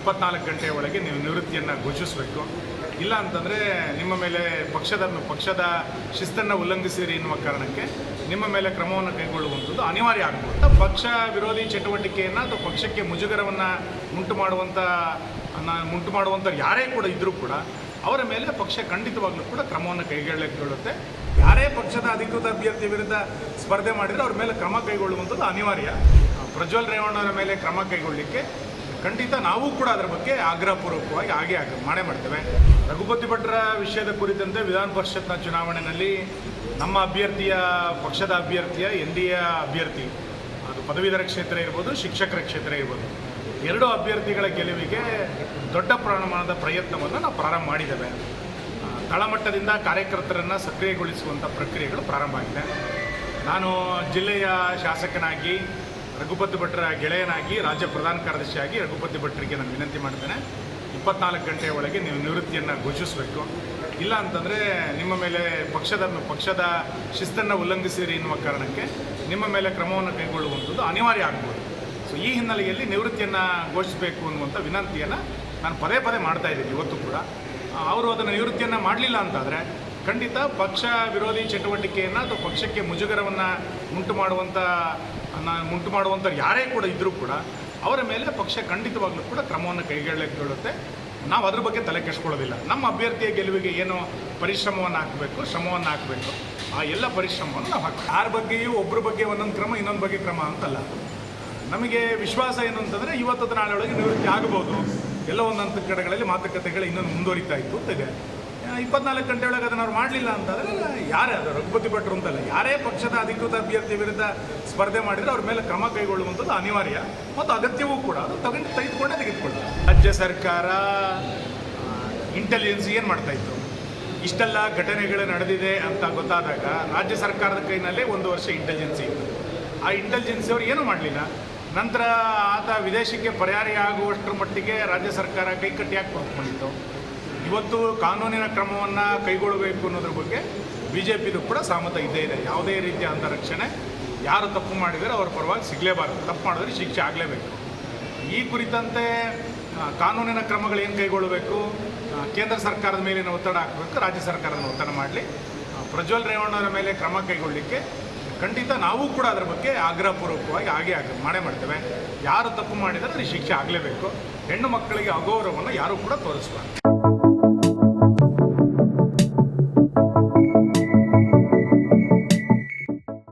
ಇಪ್ಪತ್ನಾಲ್ಕು ಗಂಟೆಯ ಒಳಗೆ ನೀವು ನಿವೃತ್ತಿಯನ್ನು ಘೋಷಿಸಬೇಕು. ಇಲ್ಲ ಅಂತಂದರೆ ನಿಮ್ಮ ಮೇಲೆ ಪಕ್ಷದ ಪಕ್ಷದ ಶಿಸ್ತನ್ನು ಉಲ್ಲಂಘಿಸಿರಿ ಎನ್ನುವ ಕಾರಣಕ್ಕೆ ನಿಮ್ಮ ಮೇಲೆ ಕ್ರಮವನ್ನು ಕೈಗೊಳ್ಳುವಂಥದ್ದು ಅನಿವಾರ್ಯ ಆಗ್ಬೋದು ಪಕ್ಷ ವಿರೋಧಿ ಚಟುವಟಿಕೆಯನ್ನು ಅಥವಾ ಪಕ್ಷಕ್ಕೆ ಮುಜುಗರವನ್ನು ಉಂಟು ಮಾಡುವಂಥ ಉಂಟು ಮಾಡುವಂಥ ಯಾರೇ ಕೂಡ ಇದ್ದರೂ ಕೂಡ ಅವರ ಮೇಲೆ ಪಕ್ಷ ಖಂಡಿತವಾಗ್ಲೂ ಕೂಡ ಕ್ರಮವನ್ನು ಕೈಗೊಳ್ಳಕೊಳ್ಳುತ್ತೆ ಯಾರೇ ಪಕ್ಷದ ಅಧಿಕೃತ ಅಭ್ಯರ್ಥಿ ವಿರುದ್ಧ ಸ್ಪರ್ಧೆ ಮಾಡಿದರೆ ಅವ್ರ ಮೇಲೆ ಕ್ರಮ ಕೈಗೊಳ್ಳುವಂಥದ್ದು ಅನಿವಾರ್ಯ. ಪ್ರಜ್ವಲ್ ರೇವಣ್ಣವರ ಮೇಲೆ ಕ್ರಮ ಕೈಗೊಳ್ಳಲಿಕ್ಕೆ ಖಂಡಿತ ನಾವು ಕೂಡ ಅದರ ಬಗ್ಗೆ ಆಗ್ರಹಪೂರ್ವಕವಾಗಿ ಹಾಗೆ ಆಗ ಮಾಡೇ ಮಾಡ್ತೇವೆ. ರಘುಪತಿ ಭಟ್ರ ವಿಷಯದ ಕುರಿತಂತೆ ವಿಧಾನ ಪರಿಷತ್ನ ಚುನಾವಣೆಯಲ್ಲಿ ನಮ್ಮ ಅಭ್ಯರ್ಥಿಯ, ಪಕ್ಷದ ಅಭ್ಯರ್ಥಿಯ, ಎನ್ ಡಿ ಎ ಅಭ್ಯರ್ಥಿ, ಅದು ಪದವೀಧರ ಕ್ಷೇತ್ರ ಇರ್ಬೋದು, ಶಿಕ್ಷಕರ ಕ್ಷೇತ್ರ ಇರ್ಬೋದು, ಎರಡು ಅಭ್ಯರ್ಥಿಗಳ ಗೆಲುವಿಗೆ ದೊಡ್ಡ ಪ್ರಮಾಣದ ಪ್ರಯತ್ನವನ್ನು ನಾವು ಪ್ರಾರಂಭ ಮಾಡಿದ್ದೇವೆ. ತಳಮಟ್ಟದಿಂದ ಕಾರ್ಯಕರ್ತರನ್ನು ಸಕ್ರಿಯಗೊಳಿಸುವಂಥ ಪ್ರಕ್ರಿಯೆಗಳು ಪ್ರಾರಂಭ ಆಗಿದೆ. ನಾನು ಜಿಲ್ಲೆಯ ಶಾಸಕನಾಗಿ ರಘುಪತಿ ಭಟ್ರ ಗೆಳೆಯನಾಗಿ, ರಾಜ್ಯ ಪ್ರಧಾನ ಕಾರ್ಯದರ್ಶಿಯಾಗಿ ರಘುಪತಿ ಭಟ್ರಿಗೆ ನಾನು ವಿನಂತಿ ಮಾಡ್ತೇನೆ. ಇಪ್ಪತ್ನಾಲ್ಕು ಗಂಟೆಯ ಒಳಗೆ ನೀವು ನಿವೃತ್ತಿಯನ್ನು ಘೋಷಿಸಬೇಕು. ಇಲ್ಲ ಅಂತಂದರೆ ನಿಮ್ಮ ಮೇಲೆ ಪಕ್ಷದ ಪಕ್ಷದ ಶಿಸ್ತನ್ನು ಉಲ್ಲಂಘಿಸಿರಿ ಎನ್ನುವ ಕಾರಣಕ್ಕೆ ನಿಮ್ಮ ಮೇಲೆ ಕ್ರಮವನ್ನು ಕೈಗೊಳ್ಳುವಂಥದ್ದು ಅನಿವಾರ್ಯ ಆಗ್ಬೋದು. ಸೊ ಈ ಹಿನ್ನೆಲೆಯಲ್ಲಿ ನಿವೃತ್ತಿಯನ್ನು ಘೋಷಿಸಬೇಕು ಅನ್ನುವಂಥ ವಿನಂತಿಯನ್ನು ನಾನು ಪದೇ ಪದೇ ಮಾಡ್ತಾ ಇದ್ದೀನಿ ಇವತ್ತು ಕೂಡ. ಅವರು ಅದನ್ನು ನಿವೃತ್ತಿಯನ್ನು ಮಾಡಲಿಲ್ಲ ಅಂತಾದರೆ ಖಂಡಿತ ಪಕ್ಷ ವಿರೋಧಿ ಚಟುವಟಿಕೆಯನ್ನು ಅಥವಾ ಪಕ್ಷಕ್ಕೆ ಮುಜುಗರವನ್ನು ಉಂಟು ಮಾಡುವಂಥ ಉಂಟು ಮಾಡುವಂಥವ್ರು ಯಾರೇ ಕೂಡ ಇದ್ದರೂ ಕೂಡ ಅವರ ಮೇಲೆ ಪಕ್ಷ ಖಂಡಿತವಾಗ್ಲೂ ಕೂಡ ಕ್ರಮವನ್ನು ಕೈಗೊಳ್ಳಕೊಳ್ಳುತ್ತೆ ನಾವು ಅದ್ರ ಬಗ್ಗೆ ತಲೆ ಕೆಡಿಸ್ಕೊಳ್ಳೋದಿಲ್ಲ. ನಮ್ಮ ಅಭ್ಯರ್ಥಿಯ ಗೆಲುವಿಗೆ ಏನು ಪರಿಶ್ರಮವನ್ನು ಹಾಕಬೇಕು, ಶ್ರಮವನ್ನು ಹಾಕಬೇಕು. ಆ ಎಲ್ಲ ಪರಿಶ್ರಮವನ್ನು ನಾವು ಹಾಕ್ತೀವಿ ಯಾರ ಬಗ್ಗೆಯೂ ಒಬ್ಬರ ಬಗ್ಗೆ ಒಂದೊಂದು ಕ್ರಮ, ಇನ್ನೊಂದು ಬಗ್ಗೆ ಕ್ರಮ ಅಂತಲ್ಲ. ನಮಗೆ ವಿಶ್ವಾಸ ಏನು ಅಂತಂದರೆ ಇವತ್ತು ನಾಳೆ ಒಳಗೆ ನಿವೃತ್ತಿ ಆಗಬಹುದು ಎಲ್ಲ ಒಂದೊಂದು ಕಡೆಗಳಲ್ಲಿ ಮಾತುಕತೆಗಳು ಇನ್ನೊಂದು ಮುಂದುವರಿತಾ ಇತ್ತು ಅಂತ ಇದೆ. ಇಪ್ಪತ್ನಾಲ್ಕು ಗಂಟೆ ಒಳಗೆ ಅದನ್ನು ಅವ್ರು ಮಾಡಲಿಲ್ಲ ಅಂತಂದರೆ ಯಾರೇ ಅದು ರಘುಪತಿ ಭಟ್ರು ಅಂತಲ್ಲ, ಯಾರೇ ಪಕ್ಷದ ಅಧಿಕೃತ ಅಭ್ಯರ್ಥಿ ವಿರುದ್ಧ ಸ್ಪರ್ಧೆ ಮಾಡಿದರೆ ಅವ್ರ ಮೇಲೆ ಕ್ರಮ ಕೈಗೊಳ್ಳುವಂಥದ್ದು ಅನಿವಾರ್ಯ. ಮತ್ತು ಅಗತ್ಯವೂ ಕೂಡ ಅದು ತಗೊಂಡು ತೆಗೆದುಕೊಂಡೇ ತೆಗೆದುಕೊಳ್ಳಿ ರಾಜ್ಯ ಸರ್ಕಾರ ಇಂಟೆಲಿಜೆನ್ಸ್ ಏನು ಮಾಡ್ತಾ ಇತ್ತು? ಇಷ್ಟೆಲ್ಲ ಘಟನೆಗಳು ನಡೆದಿದೆ ಅಂತ ಗೊತ್ತಾದಾಗ ರಾಜ್ಯ ಸರ್ಕಾರದ ಕೈನಲ್ಲೇ ಒಂದು ವರ್ಷ ಇಂಟೆಲಿಜೆನ್ಸಿ ಇತ್ತು. ಆ ಇಂಟೆಲಿಜೆನ್ಸಿ ಅವರು ಏನೂ ಮಾಡಲಿಲ್ಲ? ನಂತರ ಆತ ವಿದೇಶಕ್ಕೆ ಪರ್ಯಾಯ ಆಗುವಷ್ಟರ ಮಟ್ಟಿಗೆ ರಾಜ್ಯ ಸರ್ಕಾರ ಕೈಕಟ್ಟಿಯಾಗಿ ಕುಳಿತುಕೊಂಡಿತ್ತು ಇವತ್ತು ಕಾನೂನಿನ ಕ್ರಮವನ್ನು ಕೈಗೊಳ್ಳಬೇಕು ಅನ್ನೋದ್ರ ಬಗ್ಗೆ ಬಿ ಜೆ ಪಿದು ಕೂಡ ಸಹಮತ ಇದ್ದೇ ಇದೆ. ಯಾವುದೇ ರೀತಿಯ ಅಂತರಕ್ಷಣೆ ಯಾರು ತಪ್ಪು ಮಾಡಿದರೆ ಅವರ ಪರವಾಗಿ ಸಿಗಲೇಬಾರದು. ತಪ್ಪು ಮಾಡಿದ್ರೆ ಶಿಕ್ಷೆ ಆಗಲೇಬೇಕು. ಈ ಕುರಿತಂತೆ ಕಾನೂನಿನ ಕ್ರಮಗಳೇನು ಕೈಗೊಳ್ಳಬೇಕು? ಕೇಂದ್ರ ಸರ್ಕಾರದ ಮೇಲಿನ ಒತ್ತಡ ಹಾಕಬೇಕು, ರಾಜ್ಯ ಸರ್ಕಾರದ ಒತ್ತಡ ಮಾಡಲಿ. ಪ್ರಜ್ವಲ್ ರೇವಣ್ಣವರ ಮೇಲೆ ಕ್ರಮ ಕೈಗೊಳ್ಳಲಿಕ್ಕೆ ಖಂಡಿತ ನಾವು ಕೂಡ ಅದರ ಬಗ್ಗೆ ಆಗ್ರಹಪೂರ್ವಕವಾಗಿ ಹಾಗೆ ಆಗ ಮಾಡೇ ಮಾಡ್ತೇವೆ. ಯಾರು ತಪ್ಪು ಮಾಡಿದರೆ ಅದ್ರ ಶಿಕ್ಷೆ ಆಗಲೇಬೇಕು. ಹೆಣ್ಣು ಮಕ್ಕಳಿಗೆ ಅಗೌರವವನ್ನು ಯಾರೂ ಕೂಡ ತೋರಿಸಬಾರ್ದು.